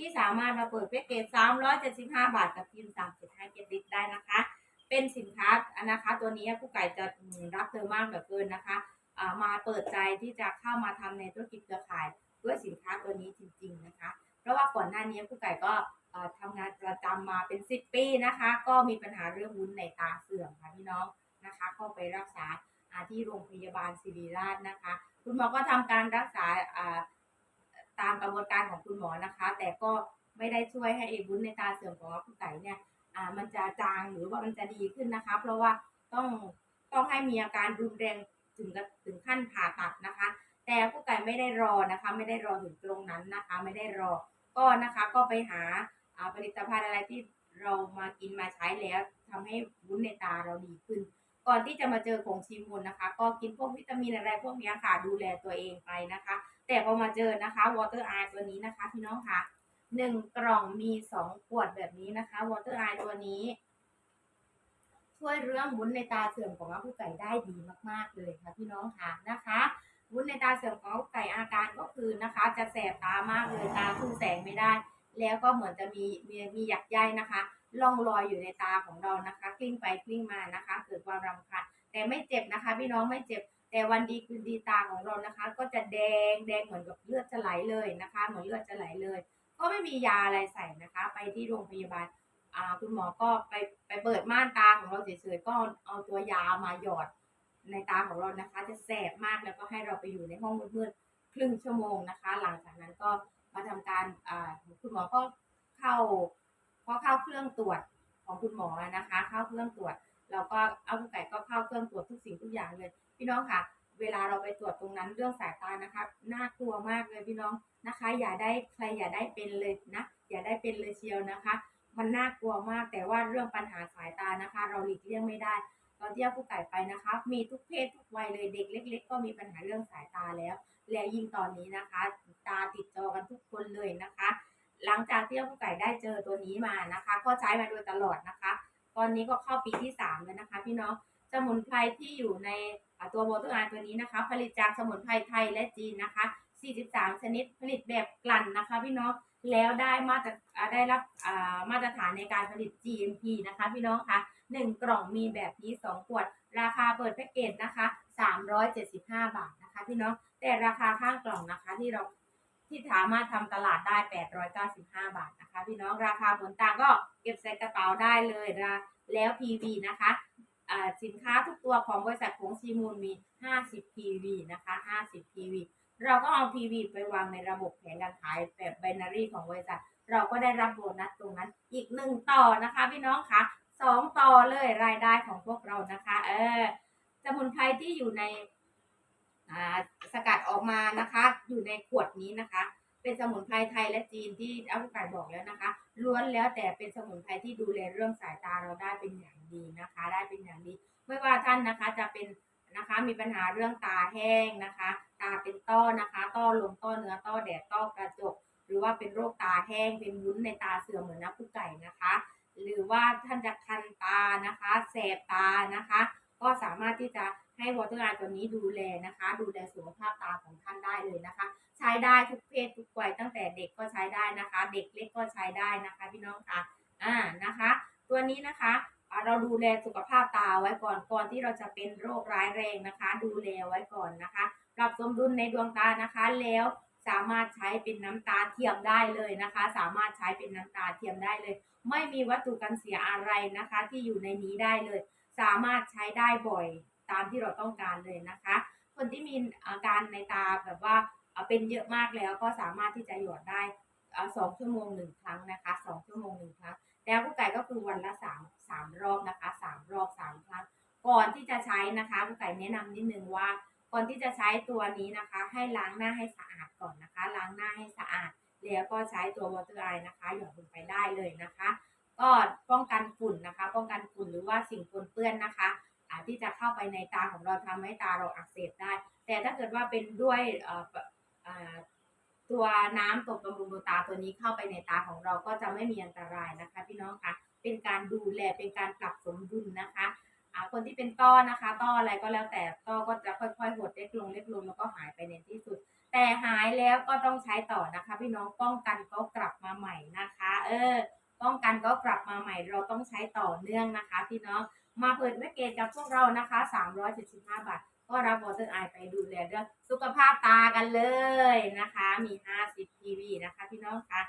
ที่สามารถมาเปิดแพ็กเกจ375 บาทกับทีม375เกลิตได้นะคะ เป็นสินค้าอันนะคะตัวนี้ผู้ไก่จะรักเธอมากเหลือเกินนะคะมาเปิดใจที่จะเข้ามาทำในธุรกิจเครือข่ายด้วยสินค้าตัวนี้จริง ๆนะคะ เพราะว่าก่อนหน้านี้ผู้ไก่ก็เอ่อทำงานประจำมาเป็น 10 ปีนะคะ ก็มีปัญหาเรื่องวุ้นในตาเสื่อมค่ะพี่น้องนะคะเข้าไปรักษาที่โรงพยาบาลศิริราชนะคะ คุณหมอก็ทำการรักษาอ่า ตามกระบวนการของคุณหมอนะคะ แต่ก็ไม่ได้ช่วยให้ไอ้วุ้นในตาเสื่อมของผู้ไก่เนี่ยอ่ามันจะจางหรือว่ามันจะดีขึ้นนะคะ เพราะว่าต้องต้องให้มีอาการรุนแรงถึงถึงขั้นผ่าตัดนะคะ แต่ผู้ไก่ไม่ได้รอนะคะ ไม่ได้รอถึงตรงนั้นนะคะ ไม่ได้รอก็นะคะก็ไปหาอ่าผลิตภัณฑ์อะไรที่เรามากินมาใช้แล้วทำให้วุ้นในตาเราดีขึ้น ก่อนที่จะมาเจอของชีมูลนะคะ ก็กินพวกวิตามินอะไรพวกนี้ค่ะ ดูแลตัวเองไปนะคะ แต่พอมาเจอนะคะ Water Eye ตัวนี้นะคะพี่น้องคะหนึ่งกล่องมีสองขวดแบบนี้นะคะ Water Eye ตัวนี้ช่วยเรื่องวุ้นในตาเสื่อมของอาผู้ไก่ได้ดีมาก ๆ เลยค่ะพี่น้องค่ะนะคะวุ้นในตาเสื่อมของผู้ไก่อาการก็คือนะคะ จะแสบตามากเลยตาสู้แสงไม่ได้ แล้วก็เหมือนจะมีมีมีหยักใยนะคะ ล่องรอยอยู่ในตาของเรานะคะ กลิ้งไปกลิ้งมานะคะ เกิดความรำคาญแต่ไม่เจ็บนะคะ พี่น้องไม่เจ็บ แต่วันดีคืนดีตาของเรานะคะ ก็จะแดงแดงเหมือนกับเลือดจะไหลเลยนะคะ เหมือนเลือดจะไหลเลย ก็ไม่มียาอะไรใส่นะคะ ไปที่โรงพยาบาลอ่าคุณหมอก็ไปไปเปิดม่านตาของเราเฉยๆก็เอาตัวยามาหยอดในตาของเรานะคะ จะแสบมากแล้วก็ให้เราไปอยู่ในห้องมืดๆครึ่งชั่วโมงนะคะ หลังจากนั้นก็มาทำการอ่าคุณหมอก็เข้า พอเข้าเครื่องตรวจของคุณหมอนะคะ เข้าเครื่องตรวจเราก็เอาไก่ก็เข้าเครื่องตรวจทุกสิ่งทุกอย่างเลย พี่น้องค่ะ เวลาเราไปตรวจตรงนั้นเรื่องสายตานะคะน่ากลัวมากเลยพี่น้องนะคะ อย่าได้ใครอย่าได้เป็นเลยนะ อย่าได้เป็นเลยเชียวนะคะ มันน่ากลัวมากแต่ว่าเรื่องปัญหาสายตานะคะ เราหลีกเลี่ยงไม่ได้ตอนที่เอาผู้ไก่ไปนะคะ มีทุกเพศทุกวัยเลยเด็กเล็ก ๆ ก็มีปัญหาเรื่องสายตาแล้ว และยิ่งตอนนี้นะคะ ตาติดจอกันทุกคนเลยนะคะ หลังจากที่ผู้ไก่ได้เจอตัวนี้มานะคะ ก็ใช้มาโดยตลอดนะคะ ตอนนี้ก็เข้าปีที่สามแล้วนะคะ พี่น้องสมุนไพรที่อยู่ในตัวโบตัวอานตัวนี้นะคะ ผลิตจากสมุนไพรไทยและจีนนะคะ 43 ชนิดผลิตแบบกลั่นนะคะ พี่น้องแล้วได้มาตรได้รับมาตรฐานในการผลิต GMP นะคะ พี่น้องคะหนึ่งกล่องมีแบบนี้ 2 ขวด ราคาเปิดแพ็กเกจนะคะ 375 บาทนะคะ พี่น้องแต่ราคาข้างกล่องนะคะที่เรา ที่สามารถทำตลาดได้ 895 บาทนะคะ พี่น้องราคาผลต่างก็เก็บใส่กระเป๋าได้เลยนะแล้ว PV นะคะสินค้าทุกตัวของบริษัทของซีมูลมี 50 PV นะคะ 50 PV เราก็เอา PV ไปวางในระบบแผนการขายแบบไบนารีของบริษัท เราก็ได้รับโบนัสตรงนั้นอีกหนึ่งต่อนะคะพี่น้องคะสองต่อเลยรายได้ของพวกเรานะคะ เออสมุนไพรที่อยู่ใน สกัดออกมานะคะ อยู่ในขวดนี้นะคะ เป็นสมุนไพรไทยและจีนที่อัลไก่บอกแล้วนะคะ ล้วนแล้วแต่เป็นสมุนไพรที่ดูแลเรื่องสายตาเราได้เป็นอย่างดีนะคะ ได้เป็นอย่างดี ไม่ว่าท่านนะคะจะเป็นนะคะมีปัญหาเรื่องตาแห้งนะคะ ตาเป็นต้อนะคะต้อลมต้อเนื้อต้อแดดต้อกระจก หรือว่าเป็นโรคตาแห้งเป็นวุ้นในตาเสื่อมเหมือนน้ำผู้ไก่นะคะ หรือว่าท่านจะคันตานะคะ แสบตานะคะ ก็สามารถที่จะให้วอเตอร์ไอตัวนี้ดูแลนะคะ ดูแลสุขภาพตาของท่านได้เลยนะคะ ใช้ได้ทุกเพศทุกวัยตั้งแต่เด็กก็ใช้ได้นะคะ เด็กเล็กก็ใช้ได้นะคะพี่น้องคะอ่านะคะ ตัวนี้นะคะเราดูแลสุขภาพตาไว้ก่อนก่อนที่เราจะเป็นโรคร้ายแรงนะคะ ดูแลไว้ก่อนนะคะ ปรับสมดุลในดวงตานะคะ แล้วสามารถใช้เป็นน้ำตาเทียมได้เลยนะคะ สามารถใช้เป็นน้ำตาเทียมได้เลย ไม่มีวัตถุกันเสียอะไรนะคะ ที่อยู่ในนี้ได้เลย สามารถใช้ได้บ่อยตามที่เราต้องการเลยนะคะ คนที่มีอาการในตาแบบว่าเป็นเยอะมากแล้วก็สามารถที่จะหยอดได้สองชั่วโมงหนึ่งครั้งนะคะสองชั่วโมงหนึ่งครั้ง แล้วผู้ไก่ก็คือวันละสามสามรอบนะคะสามรอบสามครั้ง ก่อนที่จะใช้นะคะผู้ไก่แนะนำนิดนึงว่า ก่อนที่จะใช้ตัวนี้นะคะ ให้ล้างหน้าให้สะอาดก่อนนะคะ ล้างหน้าให้สะอาด แล้วก็ใช้ตัว water eye นะคะหยอดลงไปได้เลยนะคะ ก็ป้องกันฝุ่นนะคะ ป้องกันฝุ่นหรือว่าสิ่งปนเปื้อนนะคะอาที่จะเข้าไปในตาของเราทำให้ตาเราอักเสบได้ แต่ถ้าเกิดว่าเป็นด้วยตัวน้ำตกบำรุงดวงตาตัวนี้เข้าไปในตาของเราก็จะไม่มีอันตรายนะคะ พี่น้องคะเป็นการดูแลเป็นการปรับสมดุลนะคะคนที่เป็นต้อนะคะ ต้ออะไรก็แล้วแต่ต้อก็จะค่อยๆหดเล็กลงเล็กลงแล้วก็หายไปในที่สุด แต่หายแล้วก็ต้องใช้ต่อนะคะ พี่น้องป้องกันก็กลับมาใหม่นะคะ เออ ป้องกันก็กลับมาใหม่เราต้องใช้ต่อเนื่องนะคะพี่น้องมาเปิดแพ็กเกจกับพวกเรานะคะ 375 บาท ก็รับวอเตอร์ไอไปดูแลเรื่องสุขภาพตากันเลยนะคะ มี 50ทีวีนะคะพี่น้องคะ